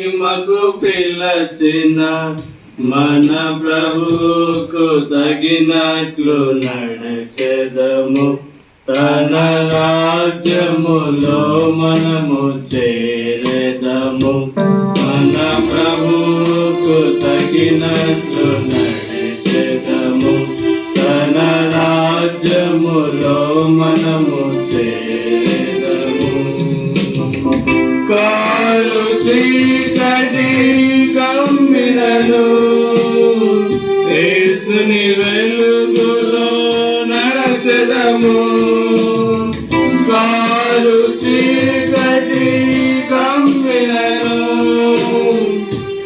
మహిమకు పిలచిన మన ప్రభుకు తగినట్లు నడచెదము. తన రాజ్యములో మనము చేరెదము. మన ప్రభుకు తగినట్లు నడచెదము. తన రాజ్యములో మనము చేరెదము. కారు చీకటి కమ్మినను యేసుని వెలుగులో నడచెదము. కారు చీకటి కమ్మినను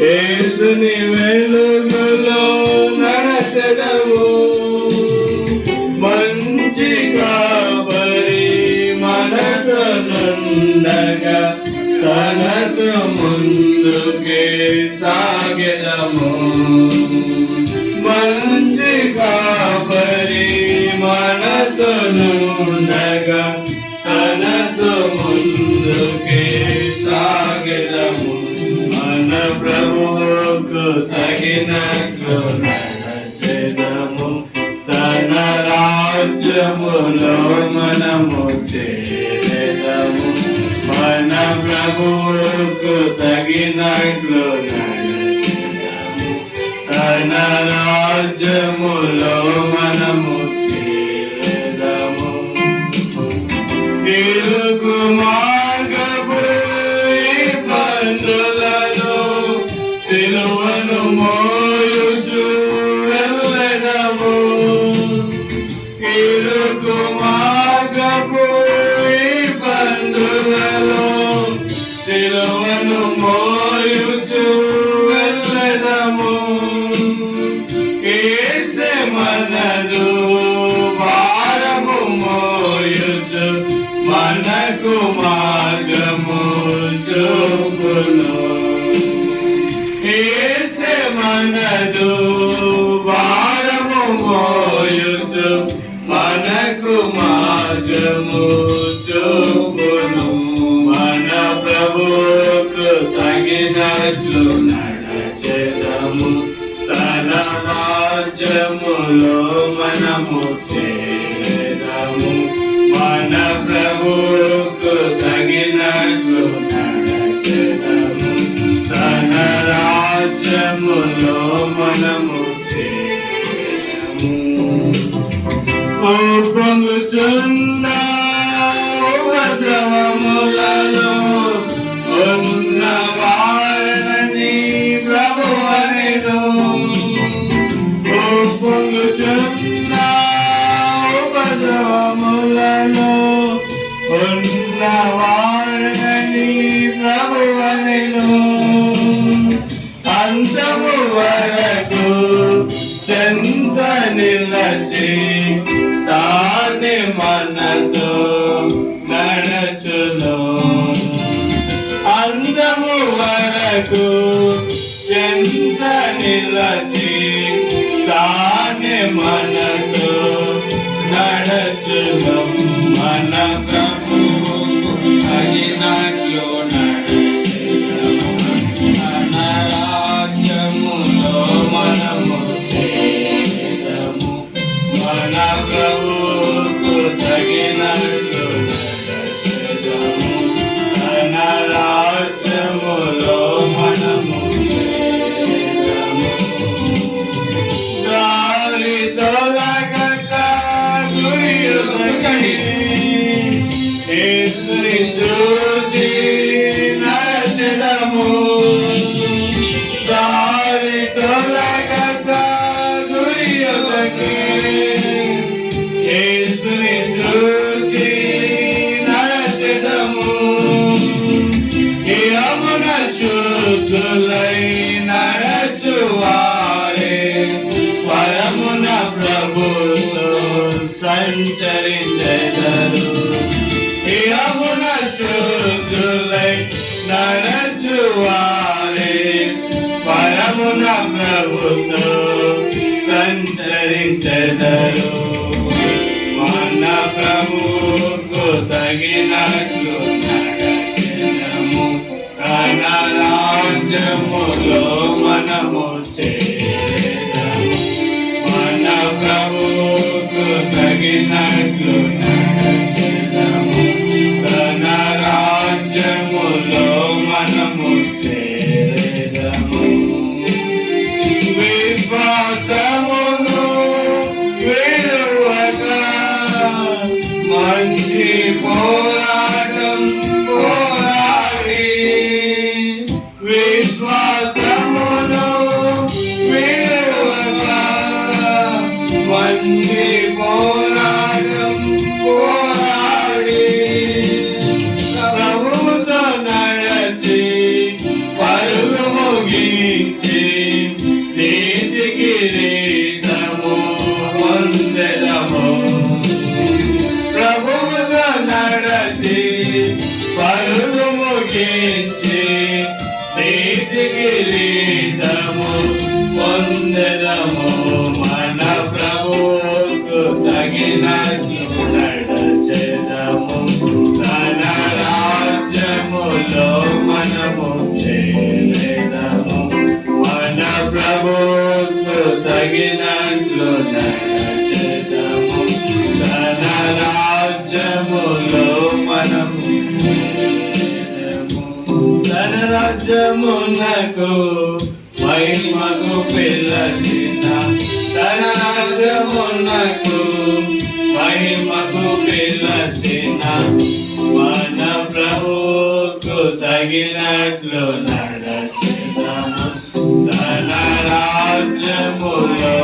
యేసుని వెలుగులో నడచెదము. మంచి కాబరి మనకు నుండగా తనకు ముందుకే సాగెదము మంచి కాబరి మనకు నుండగా ముందుకే సాగెదము మన ప్రభువుకు తగినట్లు నడచెదము. తన రాజ్యములో మనము చేరెదము. మన ప్రభువుకు తగినట్లు తన రాజ్యములో మనము చేరెదము ఇరుకు మార్గపు ఈ బంధులలో సిలువను మోయుచు మనదు భారము మోయుచు మనకు మార్గము చూపును. మన ప్రభువుకు తగినట్లు నడచెదము. తన రాజ్యములో మనము చేరము. మన ప్రభువుకు పొంగుచున్న ఉపద్రవములలో ఉన్న వారిని ప్రభువనెను పొంగుచున్న ఉపద్రవములలో ఉన్న వారిని ప్రభువనెను అంతము వరకు చెంత నిలచి మనతో నడచును. అందము వరకు ఎంత నిలచి యమున నడచువారే పరమున ప్రభుతో సంచరించెదరు. యమున శుద్ధులై నడచువారే పరమున ప్రభుతో సంచరించెదరు. మన ప్రభుకు తగినట్లు తగినట్లు నడచెదము తన రాజ్యములో మనము చేరేదము విశ్వాసమును విడువక మంచి పోరాటం పోరాడి విశ్వాసమును విడువక మంచి పొందెదము మన ప్రభువుకు తగినట్లు నడచెదము తన రాజ్యములో మనము చేరేదము మన ప్రభువుకు తగినట్లు నడచెదము తన రాజ్యములో మనము తన రాజ్యమునకు మహిమకు పిల్లచిన తన రాజ్యమునకు మహిమకు పిల్లచిన మన ప్రభువుకు తగినట్లు నడచిదాము తన రాజ్యములో